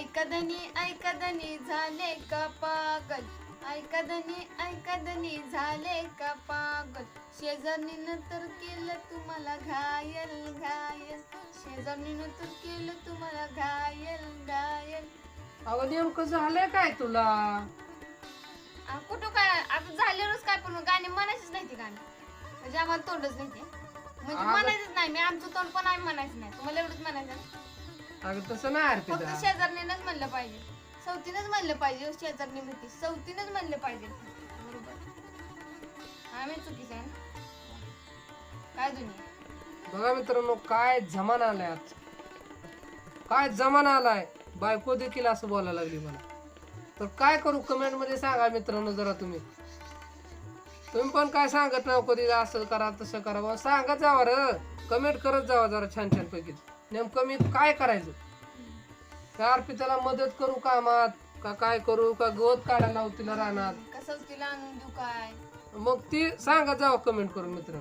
ऐकदनी ऐकदनी झाले का पागल ऐकदनी ऐकदनी झाले का पागल शेजारणीनं तर केलं तुम्हाला घायल घायल. शेजारणीनं तर केलं तुम्हाला घायल घायल. अगं नेमकं झालंय काय तुला? आ, कुठं काय? आता झाल्यावरच काय पण गाणी म्हणायचीच नाही ती गाणी. म्हणजे आम्हाला तोंडच नाही ते म्हणजे म्हणायचंच नाही. मी आमचं तोंड पण आम्ही म्हणायचं नाही. तुम्हाला एवढंच म्हणायचं ना? अगं तसं नाही फक्त अर्पिता शेजारणीनंच म्हणलं पाहिजे. सवतीनच म्हणलं पाहिजे शेजारणी भीती सवतीनच म्हणलं पाहिजे. बरोबर. आम्ही चुकीचं आहे ना? काय दुनिया बघा मित्रांनो काय जमाना आलाय आज. काय जमाना आलाय. बायको देखील असं बोलायला लागली मला. तर काय करू कमेंटमध्ये सांगा मित्रांनो जरा तुम्ही. तुम्ही पण काय सांगत नाही कधी असं करा तसं करा. बा सांगत जावा र कमेंट करत जावा जरा छान छान पैकी. नेमकं मी काय करायचं? त्या अर्पिताला मदत करू कामात का काय करू? का गवत काढायला लावू तिला रानात? कसं तिला आणून देऊ काय? मग ती सांगत जावा कमेंट करून मित्रांनो.